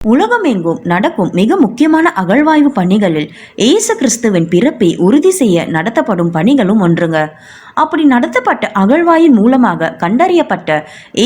உலகமெங்கும் நடக்கும் மிக முக்கியமான அகழ்வாய்வு பணிகளில் இயேசு கிறிஸ்துவின் பிறப்பை உறுதி செய்ய நடத்தப்படும் பணிகளும் ஒன்றுங்க. அப்படி நடத்தப்பட்ட அகழ்வாயின் மூலமாக கண்டறியப்பட்ட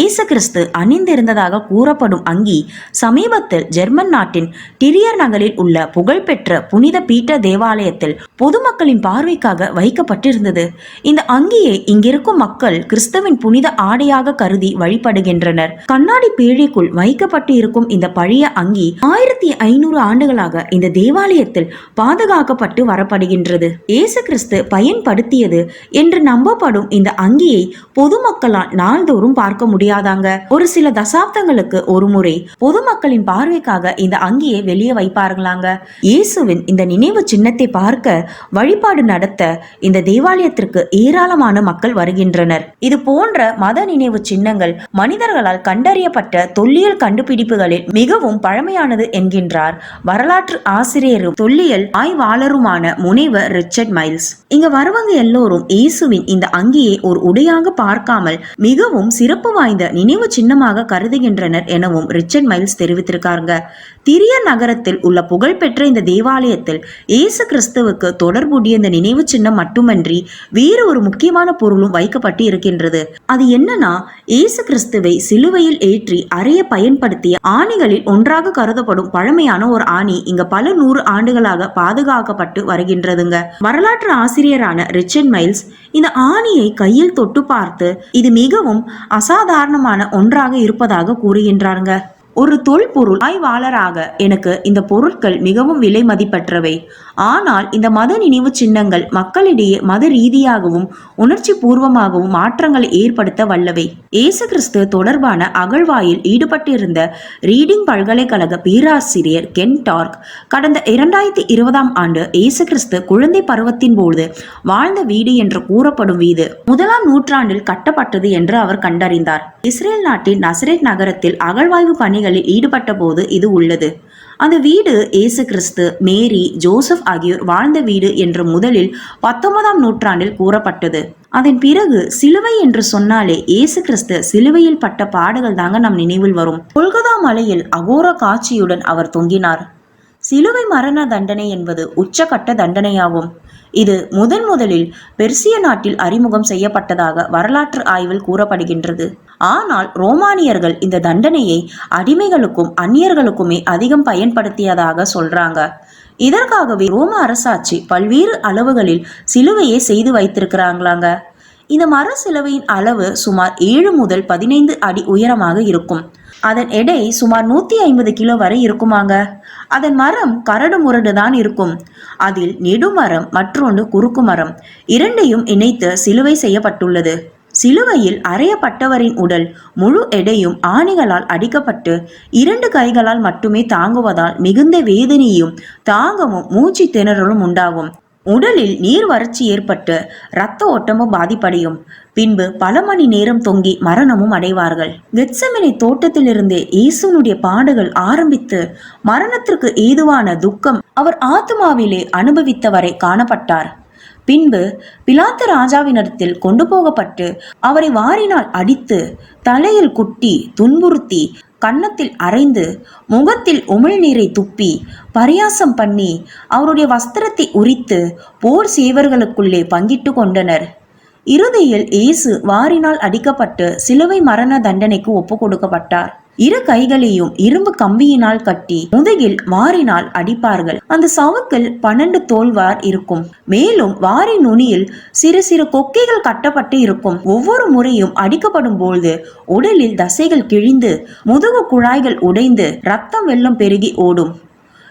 ஏசு கிறிஸ்து அணிந்திருந்ததாக கூறப்படும் அங்கி சமீபத்தில் ஜெர்மன் நாட்டின் டிரியர் நகரில் உள்ள புகழ்பெற்ற புனித பீட்டர் தேவாலயத்தில் பொதுமக்களின் பார்வைக்காக வைக்கப்பட்டிருந்தது. இந்த அங்கியை இங்கிருக்கும் மக்கள் கிறிஸ்தவின் புனித ஆடையாக கருதி வழிபடுகின்றனர். கண்ணாடி பீழிக்குள் வைக்கப்பட்டு இருக்கும் இந்த பழைய அங்கி ஆயிரத்தி ஐநூறு ஆண்டுகளாக இந்த தேவாலயத்தில் பாதுகாக்கப்பட்டு வரப்படுகின்றது. இயேசு கிறிஸ்து பயன்படுத்தியது என்று நம்பப்படும் இந்த அங்கியை பொதுமக்களால் நாள்தோறும் பார்க்க முடியாதாங்க. ஒரு சில தசாப்தங்களுக்கு ஒரு முறை பொதுமக்களின் பார்வைக்காக இந்த அங்கியை வெளியே வைப்பார்களாங்க. இயேசுவின் இந்த நினைவு சின்னத்தை பார்க்க வழிபாடு நடத்த இந்த தேவாலயத்திற்கு ஏராளமான மக்கள் வருகின்றனர். இது போன்ற மத நினைவு சின்னங்கள் மனிதர்களால் கண்டறியப்பட்ட தொல்லியல் கண்டுபிடிப்புகளில் மிகவும் பழமையானது என்கின்றார் வரலாற்று ஆசிரியரும் தொல்லியல் ஆய்வாளருமான முனைவர் ரிச்சர்ட் மைல்ஸ். இங்க வரவங்க எல்லோரும் இயேசுவின் இந்த அங்கியை ஒரு உடையாக பார்க்காமல் மிகவும் சிறப்பு வாய்ந்த நினைவு சின்னமாக கருதுகின்றனர் எனவும் ரிச்சர்ட் மைல்ஸ் தெரிவித்திருக்காங்க திரிய நகரத்தில் உள்ள புகழ்பெற்ற இந்த தேவாலயத்தில் இயேசு கிறிஸ்துவுக்கு தொடர்புடைய இந்த நினைவு சின்னம் மட்டுமன்றி வேறு ஒரு முக்கியமான பொருளும் வைக்கப்பட்டு இருக்கின்றது அது என்னன்னா இயேசு கிறிஸ்துவை சிலுவையில் ஏற்றி அறைய பயன்படுத்திய ஆணிகளில் ஒன்றாக கருதப்படும் பழமையான ஒரு ஆணி இங்க பல நூறு ஆண்டுகளாக பாதுகாக்கப்பட்டு வருகின்றதுங்க. வரலாற்று ஆசிரியரான ரிச்சர்ட் மைல்ஸ் இந்த ஆணியை கையில் தொட்டு பார்த்து இது மிகவும் அசாதாரணமான ஒன்றாக இருப்பதாக கூறுகின்றாருங்க. ஒரு தொல்பொருள் ஆய்வாளராக எனக்கு இந்த பொருட்கள் மிகவும் விலை மதிப்பற்றவை. ஆனால் இந்த மத நினைவு சின்னங்கள் மக்களிடையே மத ரீதியாகவும் உணர்ச்சி பூர்வமாகவும் மாற்றங்களை ஏற்படுத்த வல்லவை. இயேசு கிறிஸ்து தொடர்பான அகழ்வாயில் ஈடுபட்டிருந்த ரீடிங் பல்கலைக்கழக பேராசிரியர் கென் டார்க் கடந்த இரண்டாயிரத்தி இருபதாம் ஆண்டு இயேசு கிறிஸ்து குழந்தை பருவத்தின் போது வாழ்ந்த வீடு என்று கூறப்படும் வீடு முதலாம் நூற்றாண்டில் கட்டப்பட்டது என்று அவர் கண்டறிந்தார். இஸ்ரேல் நாட்டின் நசரேட் நகரத்தில் அகழ்வாய்வு பணி பணிகளில் ஈடுபட்ட போது இது உள்ளது. அந்த வீடு இயேசு கிறிஸ்து மேரி ஜோசப் ஆகியோர் வாழ்ந்த வீடு என்று முதலில் பத்தொன்பதாம் நூற்றாண்டில் கூறப்பட்டது. அதன் பிறகு சிலுவை என்று சொன்னாலே இயேசு கிறிஸ்து சிலுவையில் பட்ட பாடுகள் தாங்க நம் நினைவில் வரும். கொல்கதா மலையில் அகோர காட்சியுடன் அவர் தொங்கினார். சிலுவை மரண தண்டனை என்பது உச்சகட்ட தண்டனையாகும். இது முதன் முதலில் பெர்சிய நாட்டில் அறிமுகம் செய்யப்பட்டதாக வரலாற்று ஆய்வில் கூறப்படுகின்றது. ஆனால் ரோமானியர்கள் இந்த தண்டனையை அடிமைகளுக்கும் அந்நியர்களுக்குமே அதிகம் பயன்படுத்தியதாக சொல்றாங்க. இதற்காகவே ரோம அரசாட்சி பல்வேறு அளவுகளில் சிலுவையை செய்து வைத்திருக்கிறாங்களாங்க. இந்த மர சிலுவையின் அளவு சுமார் ஏழு முதல் பதினைந்து அடி உயரமாக இருக்கும். அதன் எடை சுமார் நூத்தி ஐம்பது கிலோ வரை இருக்குமாங்க. அதன் மரம் கரடு முரடு தான் இருக்கும். அதில் நெடுமரம் மற்றொன்று குறுக்கு மரம். இரண்டையும் இணைத்து சிலுவை செய்யப்பட்டுள்ளது. சிலுவையில் அறையப்பட்டவரின் உடல் முழு எடையும் ஆணிகளால் அடிக்கப்பட்டு இரண்டு கைகளால் மட்டுமே தாங்குவதால் மிகுந்த வேதனையும் தாங்கவும் மூச்சு திணறலும் உண்டாகும். உடலில் நீர் வறட்சி ஏற்பட்டு இரத்த ஓட்டமும் பாதிப்படையும். பின்பு பல மணி நேரம் தொங்கி மரணமும் அடைவார்கள். கெட்சமனை தோட்டத்திலிருந்து இயேசுனுடைய பாடுகள் ஆரம்பித்து மரணத்திற்கு ஏதுவான துக்கம் அவர் ஆத்மாவிலே அனுபவித்தவரை காணப்பட்டார். பின்பு பிலாத்து ராஜாவினிடத்தில் கொண்டு போகப்பட்டு அவரை வாரினால் அடித்து தலையில் குட்டி துன்புறுத்தி கன்னத்தில் அரைந்து முகத்தில் உமிழ்நீரை துப்பி பரியாசம் பண்ணி அவருடைய வஸ்திரத்தை உரித்து போர் சேவர்களுக்குள்ளே பங்கிட்டு கொண்டனர். இறுதியில் இயேசு வாரினால் அடிக்கப்பட்டு சிலுவை மரண தண்டனைக்கு ஒப்பு கொடுக்கப்பட்டார். இரு கைகளையும் இரும்பு கம்பியினால் கட்டி முதுகில் வாரினால் அடிப்பார்கள். அந்த சவுக்கில் பன்னெண்டு தோல்வார் இருக்கும். மேலும் வாரி நுனியில் சிறு சிறு கொக்கைகள் கட்டப்பட்டு இருக்கும். ஒவ்வொரு முறையும் அடிக்கப்படும் பொழுது உடலில் தசைகள் கிழிந்து முதுகு குழாய்கள் உடைந்து ரத்தம் வெள்ளம் பெருகி ஓடும்.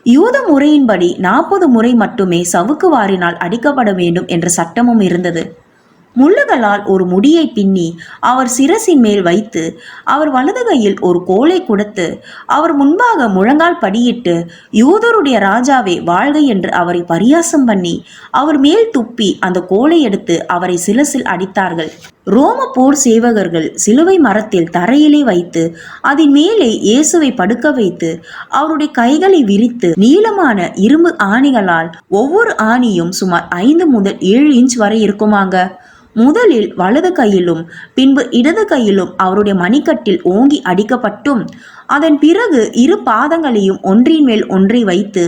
யூத முறையின்படி நாற்பது முறை மட்டுமே சவுக்கு வாரினால் அடிக்கப்பட வேண்டும் என்ற சட்டமும் இருந்தது. முள்ளுகளால் ஒரு முடியை பின்னி அவர் சிரசின் மேல் வைத்து அவர் வலது கையில் ஒரு கோலை கொடுத்து அவர் முன்பாக முழங்கால் படியிட்டு யூதருடைய ராஜாவே வாழ்க என்று அவரை பரியாசம் பண்ணி அவர் மேல் துப்பி அந்த கோலை எடுத்து அவரை சிலசில் அடித்தார்கள். ரோம போர் சேவகர்கள் சிலுவை மரத்தில் தரையிலே வைத்து அதன் மேலே இயேசுவை படுக்க வைத்து அவருடைய கைகளை விரித்து நீளமான இரும்பு ஆணிகளால் ஒவ்வொரு ஆணியும் சுமார் ஐந்து முதல் ஏழு இன்ச் வரை இருக்குமாங்க. முதலில் வலது கையிலும் பின்பு இடது கையிலும் அவருடைய மணிக்கட்டில் ஓங்கி அடிக்கப்பட்டும். அதன் பிறகு இரு பாதங்களையும் ஒன்றின் மேல் ஒன்றை வைத்து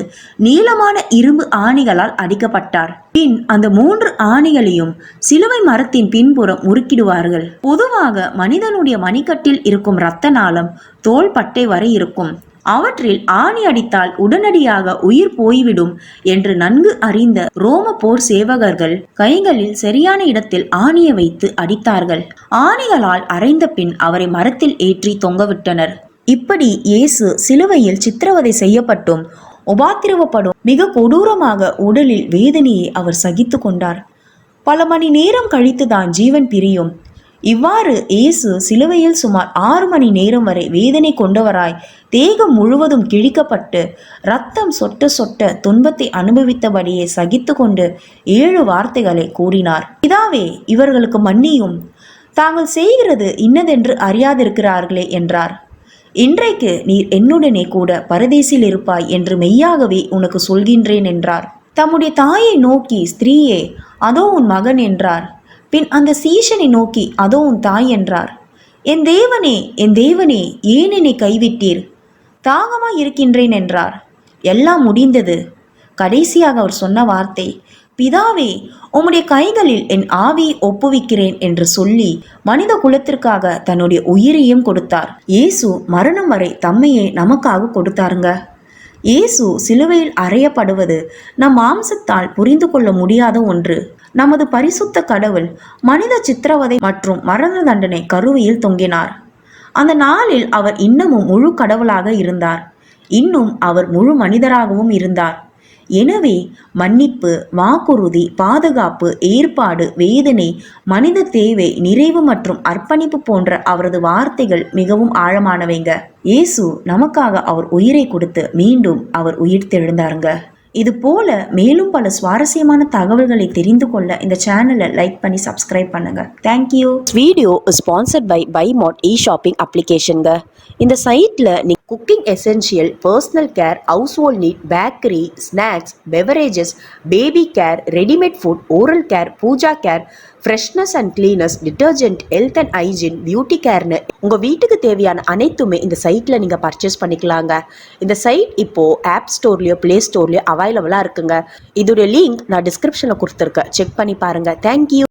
நீளமான இரும்பு ஆணிகளால் அடிக்கப்பட்டார். பின் அந்த மூன்று ஆணிகளையும் சிலுவை மரத்தின் பின்புறம் முறுக்கிடுவார்கள். பொதுவாக மனிதனுடைய மணிக்கட்டில் இருக்கும் இரத்த நாளம் தோள்பட்டை வரை இருக்கும். அவற்றில் ஆணி அடித்தால் உடனடியாக உயிர் போய்விடும் என்று நன்கு அறிந்த ரோம போர் சேவகர்கள் கைகளில் சரியான இடத்தில் ஆணியை வைத்து அடித்தார்கள். ஆணிகளால் அரைந்த பின் அவரை மரத்தில் ஏற்றி தொங்கவிட்டனர். இப்படி இயேசு சிலுவையில் சித்திரவதை செய்யப்பட்டும் உபாத்திரவப்படும் மிக கொடூரமாக உடலில் வேதனையை அவர் சகித்து கொண்டார். பல மணி நேரம் கழித்துதான் ஜீவன் பிரியும். இவ்வாறு இயேசு சிலுவையில் சுமார் ஆறு மணி நேரம் வரை வேதனை கொண்டவராய் தேகம் முழுவதும் கிழிக்கப்பட்டு ரத்தம் சொட்ட சொட்ட துன்பத்தை அனுபவித்தபடியே சகித்து கொண்டு ஏழு வார்த்தைகளை கூறினார். இதாவே இவர்களுக்கு மன்னியும். தாங்கள் செய்கிறது இன்னதென்று அறியாதிருக்கிறார்களே என்றார். இன்றைக்கு நீர் என்னுடனே கூட பரதேசில் இருப்பாய் என்று மெய்யாகவே உனக்கு சொல்கின்றேன் என்றார். தம்முடைய தாயை நோக்கி ஸ்திரீயே அதோ உன் மகன் என்றார். பின் அந்த சீஷனை நோக்கி அதோ உன் தாய் என்றார். என் தேவனே என் தேவனே ஏன் என்னை கைவிட்டீர்? தாகமாய் இருக்கின்றேன் என்றார். எல்லாம் முடிந்தது. கடைசியாக அவர் சொன்ன வார்த்தை பிதாவே உம்முடைய கைகளில் என் ஆவியை ஒப்புவிக்கிறேன் என்று சொல்லி மனித குலத்திற்காக தன்னுடைய உயிரையும் கொடுத்தார். இயேசு மரணம் வரை தம்மையே நமக்காக கொடுத்தாருங்க. இயேசு சிலுவையில் அறையப்படுவது நம் மாம்சத்தால் புரிந்து கொள்ள முடியாத ஒன்று. நமது பரிசுத்த கடவுள் மனித சித்திரவதை மற்றும் மரண தண்டனை கருவியில் தொங்கினார். அந்த நாளில் அவர் இன்னமும் முழு கடவுளாக இருந்தார். இன்னும் அவர் முழு மனிதராகவும் இருந்தார். எனவே மன்னிப்பு வாக்குறுதி பாதுகாப்பு ஏற்பாடு வேதனை மனித தேவை நிறைவு மற்றும் அர்ப்பணிப்பு போன்ற அவரது வார்த்தைகள் மிகவும் ஆழமானவைங்க. இயேசு நமக்காக அவர் உயிரை கொடுத்து மீண்டும் அவர் உயிர் தெழுந்தாருங்க. இது போல மேலும் பல சுவாரஸ்யமான தகவல்களை தெரிந்து கொள்ள இந்த சேனலை லைக் பண்ணி சப்ஸ்கிரைப் பண்ணுங்க. Thank you video sponsored by by mart e shopping அப்ளிகேஷனுங்க இந்த சைட்டில் நீ cooking essential personal care household need bakery snacks beverages baby care readymade food oral care pooja care freshness and cleanness detergent health and hygiene beauty கேர்னு உங்கள் வீட்டுக்கு தேவையான அனைத்துமே இந்த சைட்டில் நீங்கள் பர்ச்சேஸ் பண்ணிக்கலாங்க. இந்த சைட் இப்போது ஆப் ஸ்டோர்லேயோ ப்ளே ஸ்டோர்லேயோ அவைலபிளாக இருக்குங்க. இதோடைய லிங்க் நான் டிஸ்கிரிப்ஷனில் கொடுத்துருக்கேன். செக் பண்ணி பாருங்கள் தேங்க்யூ